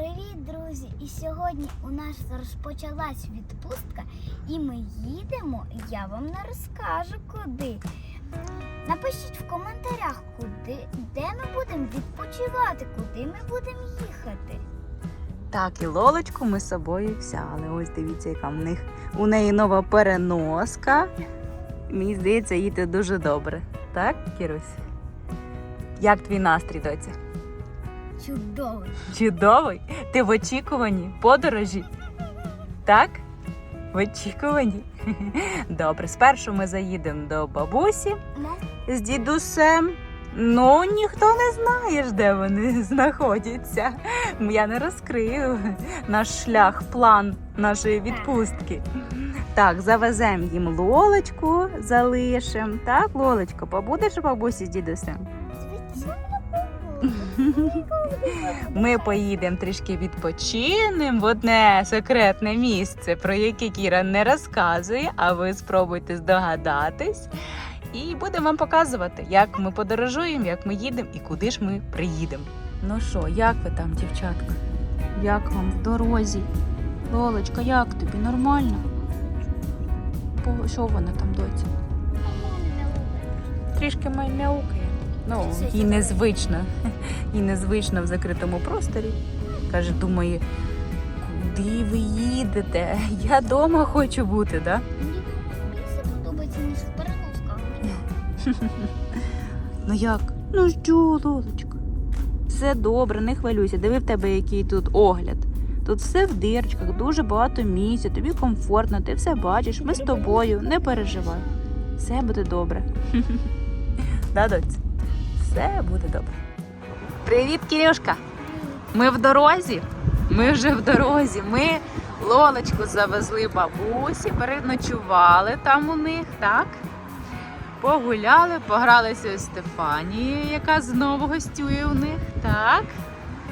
Привіт, друзі! І сьогодні у нас розпочалась відпустка, і ми їдемо. Я вам не розкажу куди. Напишіть в коментарях, куди, де ми будемо відпочивати, куди ми будемо їхати. Так, і лолочку ми з собою взяли. Ось дивіться, яка в них у неї нова переноска. Мені здається, їде дуже добре. Так, Кірусь? Як твій настрій, доця? Чудовий! Чудовий? Ти в очікуванні подорожі? Так? В очікуванні? Добре, спершу ми заїдемо до бабусі Не з дідусем. Ну, ніхто не знає, де вони знаходяться. Я не розкрию наш шлях, план нашої відпустки. Так, завеземо їм лолочку, залишимо. Так, лолочко, побудеш у бабусі з дідусем? Ми поїдемо трішки відпочинемо в одне секретне місце, про яке Кіра не розказує, а ви спробуйте здогадатись. І будемо вам показувати, як ми подорожуємо, як ми їдемо і куди ж ми приїдемо. Ну що, як ви там, дівчатка? Як вам в дорозі? Лолочка, як тобі? Нормально? Що вона там доці? Трішки мя- мяукає. Ну, їй незвично. Їй незвично в закритому просторі. Каже, думає, куди ви їдете? Я вдома хочу бути, да? Мені більше подобається, ніж в переносках. Ну як? Ну що, Лолочка? Все добре, не хвилюйся. Диви в тебе, який тут огляд. Тут все в дирочках, дуже багато місця, тобі комфортно, ти все бачиш, ми з тобою, не переживай. Все буде добре. Да, доць? Все буде добре. Привіт, Кирюшка! Ми в дорозі. Ми вже в дорозі. Ми лолочку завезли бабусі, переночували там у них, так? Погуляли, погралися з Стефанією, яка знову гостює у них, так?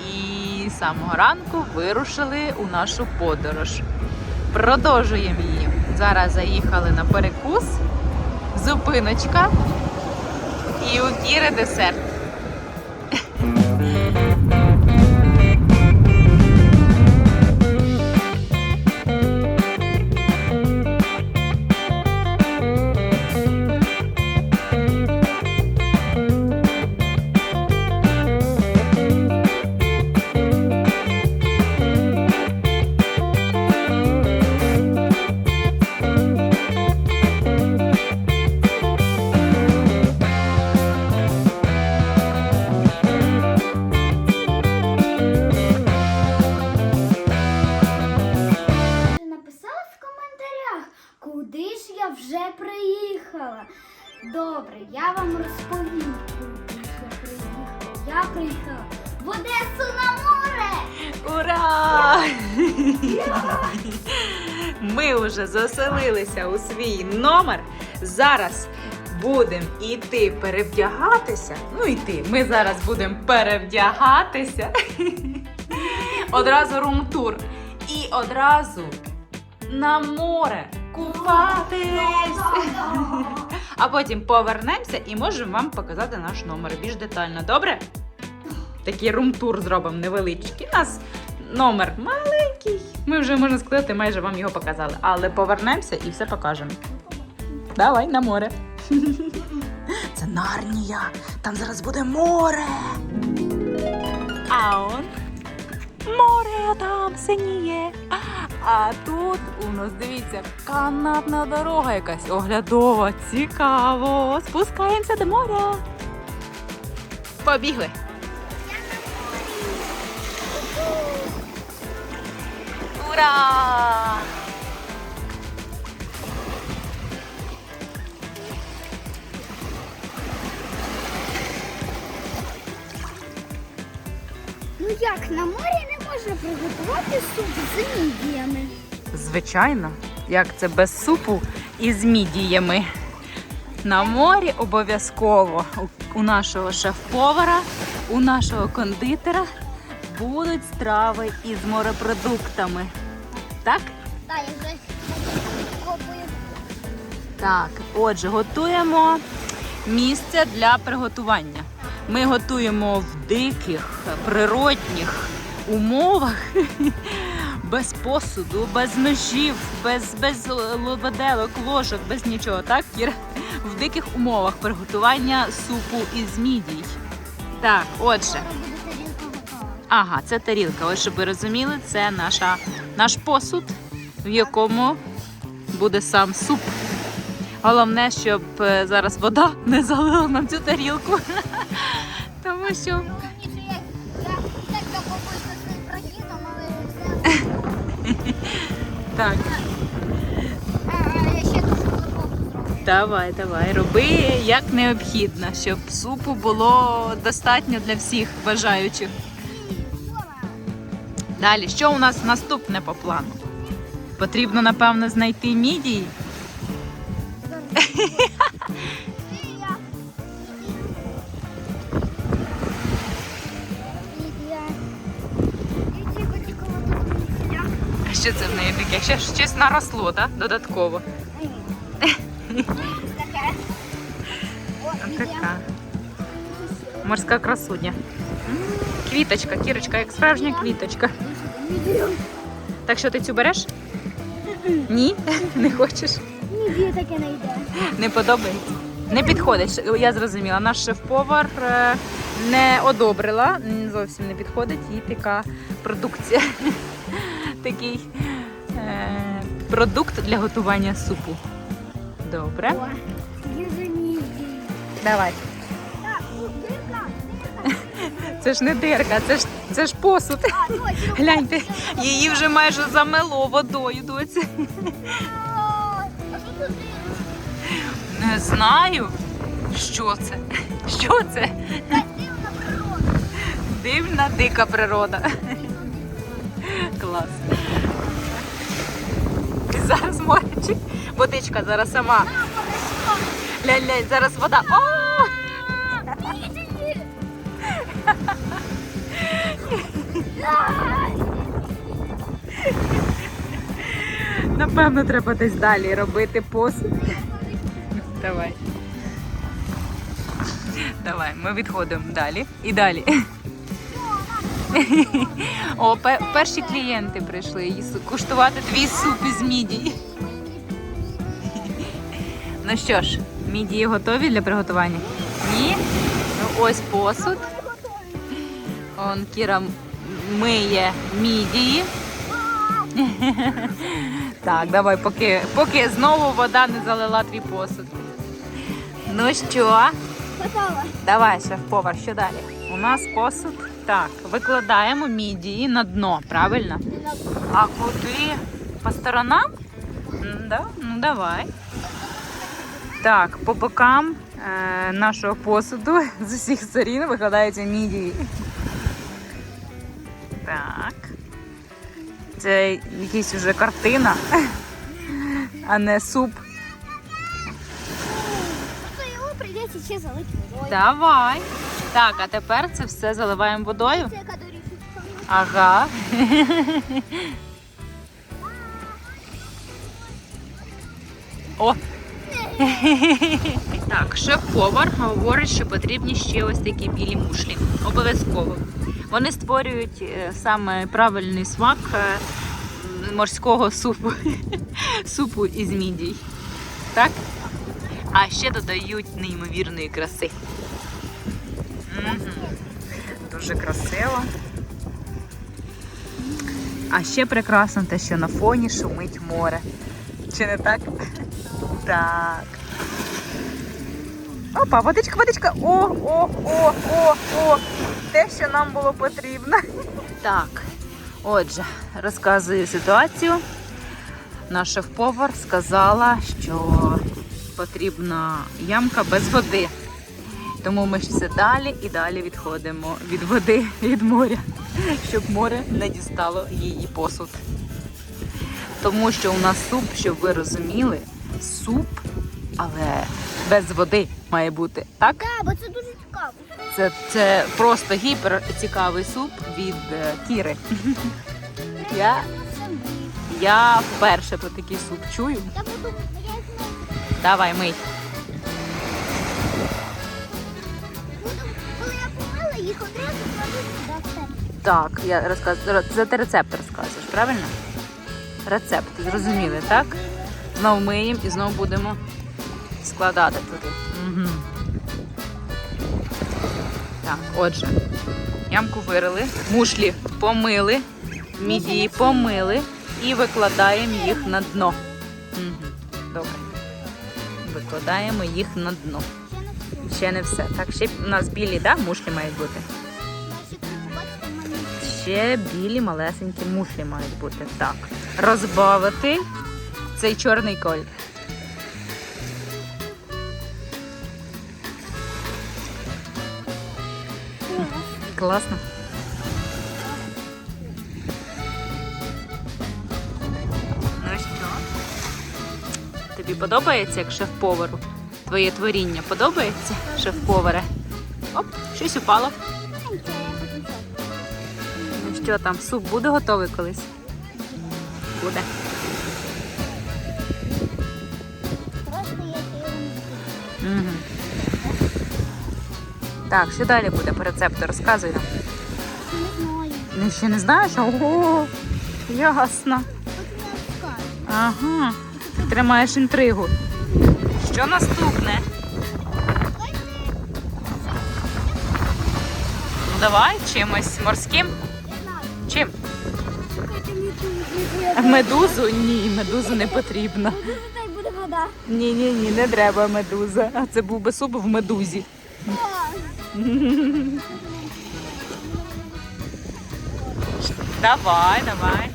І з самого ранку вирушили у нашу подорож. Продовжуємо її. Зараз заїхали на перекус, зупиночка і у Кіри десерт. Вже Ми вже заселилися у свій номер. Зараз будемо йти перевдягатися. Ну, йти. Ми зараз будемо перевдягатися. Одразу рум-тур. І одразу на море купатись. А потім повернемося і можемо вам показати наш номер більш детально. Добре? Такий рум-тур зробимо невеличкий. Нас номер маленький. Ми вже, можна сказати, майже вам його показали. Але повернемося і все покажемо. Давай на море. Це Нарнія. Там зараз буде море. А он море там синіє. А тут у нас, дивіться, канатна дорога якась оглядова. Цікаво. Спускаємося до моря. Побігли. Ура! Ну як на морі не можна приготувати суп з мідіями? Звичайно, як це без супу і з мідіями. На морі обов'язково у- у нашого шеф-повара, у нашого кондитера будуть страви із морепродуктами. Так? Так, я вже копую. Так, отже, готуємо місце для приготування. Ми готуємо в диких, природних умовах, без посуду, без ножів, без, без лобаделок, ложок, без нічого, так, Кіра? В диких умовах приготування супу із мідій. Так, отже. Ага, це тарілка. Ось щоб ви розуміли, це наша, наш посуд, в якому буде сам суп. Головне, щоб е, зараз вода не залила нам цю тарілку. Тому що я так давай, давай, роби як необхідно, щоб супу було достатньо для всіх бажаючих. Далі, що у нас наступне по плану? Потрібно, напевно, знайти мідії. А Що це в неї таке? Ще щось наросло, так? Додатково. Така морська красуня. Квіточка, кірочка, як справжня квіточка. Так що ти цю береш? Ні? Не хочеш? Ні, таке не йде. Не подобається? Не підходить. Я зрозуміла. Наш шеф-повар е, не одобрила, зовсім не підходить. Їй така продукція. Такий е, продукт для готування супу. Добре. Давай. Дирка. Це ж не дирка, це ж це ж посуд. А, точно. Гляньте, її вже майже замело водою, доці. Не знаю, що це. Що це? Дивна природа. Дивна дика природа. Клас. І зараз морячик. Водичка зараз сама. Ля-ля, зараз вода. О! Напевно, треба десь далі робити посуд. Давай. Давай, ми відходимо далі і далі. О, перші клієнти прийшли куштувати твій суп із мідії. Ну що ж, мідії готові для приготування? Ні? Ну ось посуд. Он Кіра миє мідії. Так, давай, поки, поки знову вода не залила твій посуд. Ну що? Готова. Давай, шеф-повар, що далі? У нас посуд. Так, викладаємо мідії на дно, правильно? А куди? По сторонам? Да? Ну давай. Так, по бокам е, нашого посуду з усіх сторін викладаються мідії. Так. Це якась вже картина, а не суп. Просто його прийдеться ще залити водою. Давай. Так, а тепер це все заливаємо водою. Це яка. Ага. О. Так, шеф-повар говорить, що потрібні ще ось такі білі мушлі. Обов'язково. Вони створюють е, саме правильний смак е, морського супу. Супу із мідій. Так? А ще додають неймовірної краси. Дуже красиво. А ще прекрасно те, що на фоні шумить море. Чи не так? Так. Опа, водичка, водичка. О, о, о, о, о. Те, що нам було потрібно. Так. Отже, розказую ситуацію. Наш шеф-повар сказала, що потрібна ямка без води. Тому ми ж все далі і далі відходимо від води, від моря, щоб море не дістало її посуд. Тому що у нас суп, щоб ви розуміли, суп, але без води має бути. Так? Так, бо це дуже. Це, це просто гіпер цікавий суп від е, Кіри. Я, я вперше про такий суп чую. Давай мий. Коли я помила, їх одразу кладу. Так, я розказую. Це ти рецепт розказуєш, правильно? Рецепт, зрозуміли, так? Знову миємо і знову будемо складати туди. Угу. Так, отже, ямку вирили, мушлі помили, мідії помили і викладаємо їх на дно. Угу. Добре. Викладаємо їх на дно. Ще не все. Так, ще у нас білі, да? мушлі мають бути. Ще білі малесенькі мушлі мають бути. Так. Розбавити цей чорний колір. Класно. Ну що? Тобі подобається як шеф-повару? Твоє творіння подобається, шеф-поваре? Оп, щось упало. Ну що там, суп буде готовий колись? Буде. Так, що далі буде по рецепту? Розказуй нам. не знаю. Ну ще не знаєш? Ого, ясно. Ага. Ти тримаєш інтригу. Що наступне? Ну давай чимось морським. Чим? Медузу? Ні, медузу не потрібно. Ні, ні, ні, не треба медуза. А це був би суп в медузі. Давай, давай.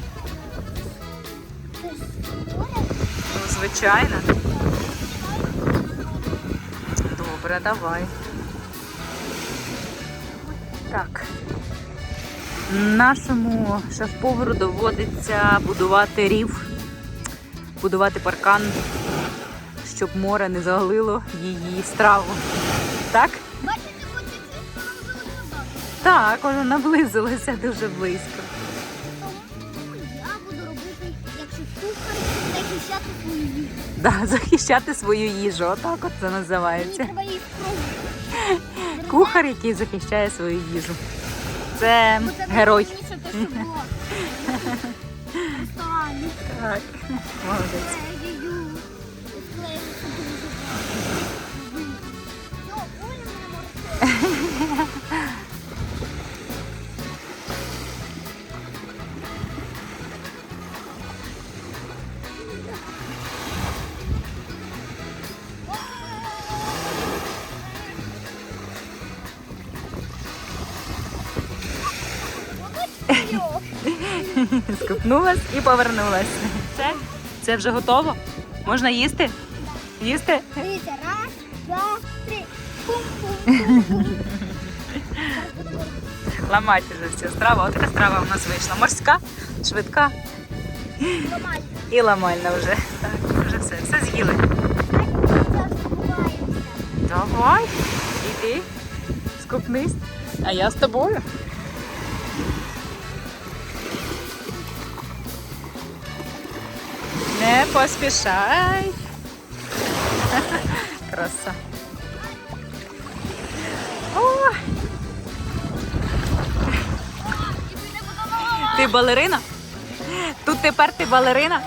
Ну, звичайно. Добре, давай. Так. Нашому шеф-повару доводиться будувати рів, будувати паркан, щоб море не загалило її страву. Так? Так, воно наблизилося дуже близько. Я буду робити, якщо кухар, захищати свою їжу. Да, захищати свою їжу. Отак от це Мені називається. треба її спробувати. Кухар, який захищає свою їжу. Це Бо це герой. найголовніше те, що було. Ресторані. Так, молодець. Це їду. Склеїться дуже багато. Все, Оля мене морська. Скупнулась і повернулась. Це, це вже готово? Можна їсти? Їсти? Дивіться, раз, два, три. Ламати вже всю страву. Ось така страва у нас вийшла. Морська, швидка і ламальна вже. Так, вже все, все з'їли. Давай, іди, скупнись. А я з тобою. Не поспішай. Краса. О! Ти балерина? Тут тепер ти балерина?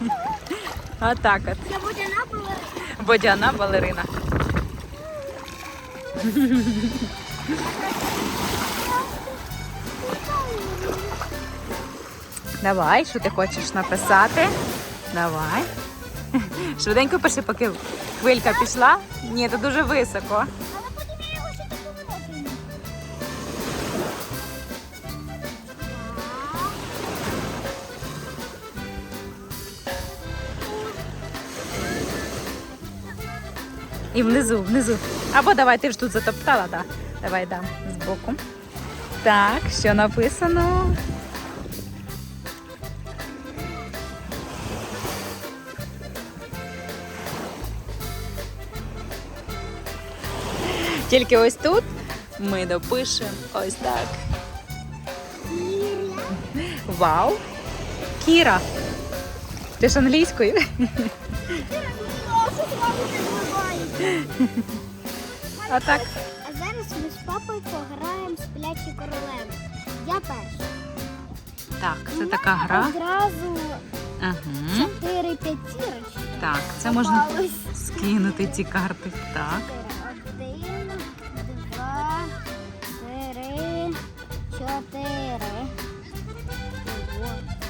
Отак от. Я водяна була. Водяна балерина. Давай, що ти хочеш написати? Давай. Швиденько пиши, поки хвилька пішла. Ні, це дуже високо. Але потім я його ще так. І внизу, внизу. Або давай, ти ж тут затоптала, так. Давай дам збоку. Так, що написано? Тільки ось тут ми допишемо ось так. Вау! Кіра! Ти ж англійською? Кіра, а так. А зараз ми з папою пограємо сплячі королеви. Я перша. Так, це така гра. Одразу Ага. чотири п'ятірочки. Так, це можна Попалось. скинути ці карти. Так. Один, чотири.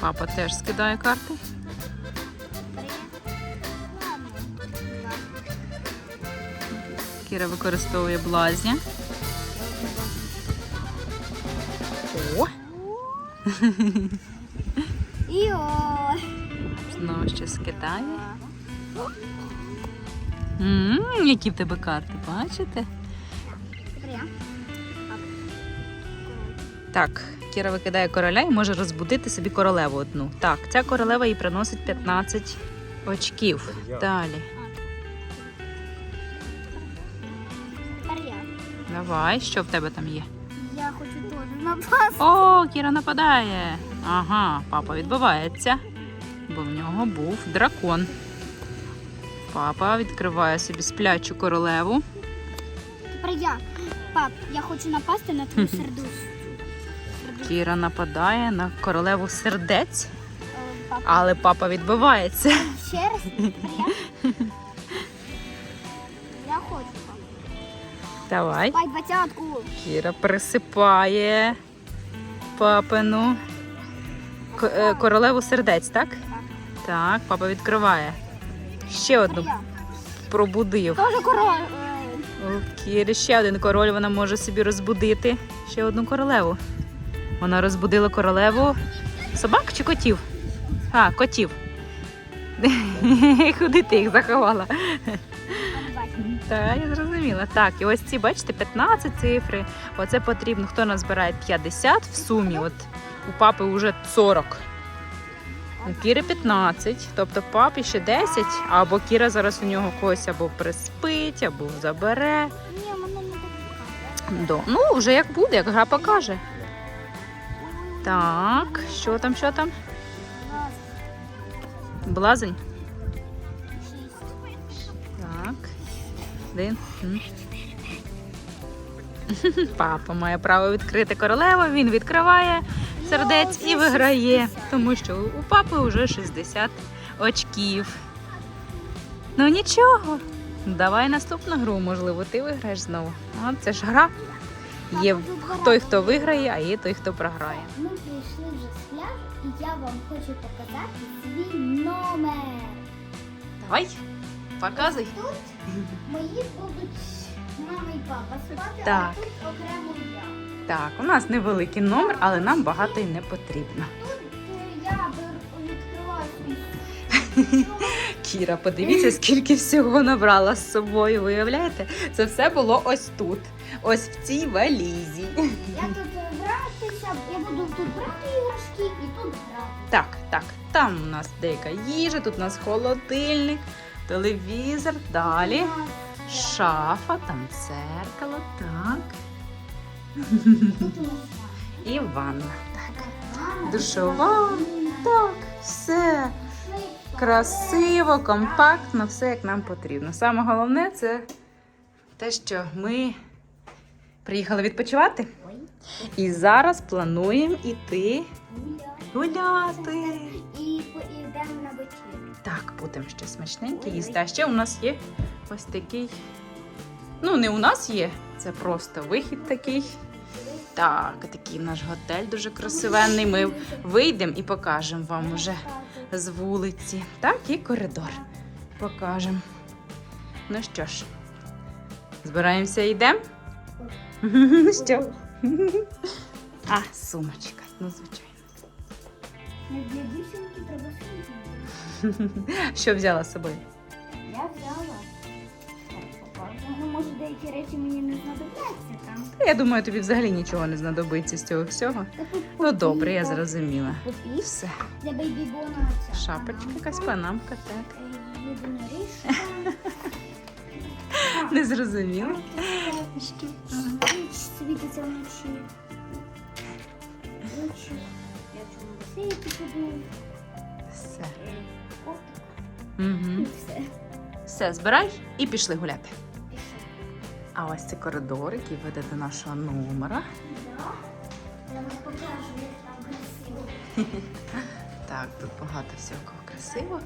Папа теж скидає карти. Кіра використовує блазня. О, І о. знову ще скидає. які в тебе карти, бачите? Так, Кіра викидає короля і може розбудити собі королеву одну. Так, ця королева їй приносить 15 очків. Далі. Тепер я. Давай, що в тебе там є? Я хочу теж напасти. О, Кіра нападає. Ага, папа відбивається, бо в нього був дракон. Папа відкриває собі сплячу королеву. Тепер я. Пап, я хочу напасти на твою сердушку. Кіра нападає на королеву сердець, Пап, але папа відбивається. ще раз. Я. Хочу. Давай. Кіра присипає папину е, королеву сердець, так? Так, папа відкриває. Ще одну пробудив. Тоже король. Е, У Кірі ще один король, вона може собі розбудити ще одну королеву. Вона розбудила королеву собак чи котів? А, котів. Куди ти їх заховала? Так, я зрозуміла. Так, і ось ці, бачите, 15 цифри. Оце потрібно, хто назбирає 50 в сумі. От у папи вже 40. У Кіри 15, тобто папі ще 10, або Кіра зараз у нього когось або приспить, або забере. Ні, мене не так. Ну, вже як буде, як гра покаже. Так, що там, що там? Блазень? Так. Один. Папа має право відкрити королеву, він відкриває сердець і виграє, тому що у папи вже 60 очків. Ну нічого. Давай наступну гру, можливо, ти виграєш знову. А це ж гра. Є той, хто виграє, а є той, хто програє. Ми прийшли вже з пляжу, і я вам хочу показати свій номер. Давай, показуй. Тут мої будуть мама і папа спати, Так. а тут окремо я. Так, у нас невеликий номер, але нам багато й не потрібно. Тут е, я відкриваю свій Кіра, подивіться, скільки всього набрала з собою. Виявляєте? Це все було ось тут, ось в цій валізі. Я тут гратися, я буду тут брати іграшки і тут грати. Так, так, там у нас деяка їжа, тут у нас холодильник, телевізор, далі шафа, там дзеркало, так. І ванна. Так. Душова. Так, все. Красиво, компактно, все як нам потрібно. Саме головне це те, що ми приїхали відпочивати. І зараз плануємо іти гуляти. І поїдемо на вечерю. Так, будемо щось смачненьке їсти. А ще у нас є ось такий. Ну, не у нас є, це просто вихід такий. Так, такий наш готель дуже красивенний. Ми вийдемо і покажемо вам уже з вулиці. Так, і коридор. Покажемо. Ну що ж, збираємося і йдемо? Що? А, сумочка, ну звичайно. Для дівчинки треба сумочку. Що взяла з собою? Я взяла. Так. Ну, може, деякі речі мені не знадобляться там. Та Я думаю, тобі взагалі нічого не знадобиться з цього всього. Ну добре, я зрозуміла. Все. для бейбібона ця Шапочка, якась панамка, так. Е, Не зрозуміла. Світиться вночі. Я чому. Все. Угу. Все. Все, збирай і пішли гуляти. А ось це коридор, який веде до нашого номера. Я вам покажу. Так, тут багато всього красивого.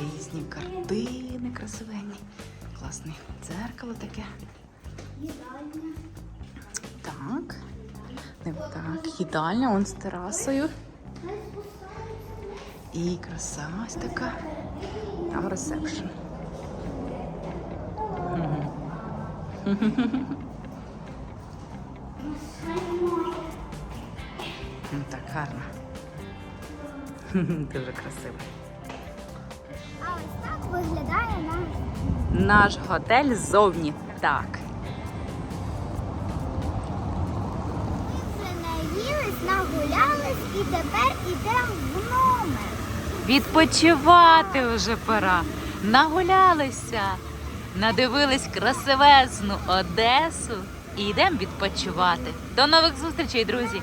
Різні картини красивенні. Класне дзеркало таке. Так. Не так, їдальня, он з терасою. І краса ось така. Там ресепшн. Ну так гарно. Дуже красиво. А ось так виглядає наш. Наш готель ззовні. Так. Ми вже наїлись, нагулялись і тепер ідемо в номер. Відпочивати вже пора. Нагулялися, надивились красивезну Одесу і йдемо відпочивати. До нових зустрічей, друзі!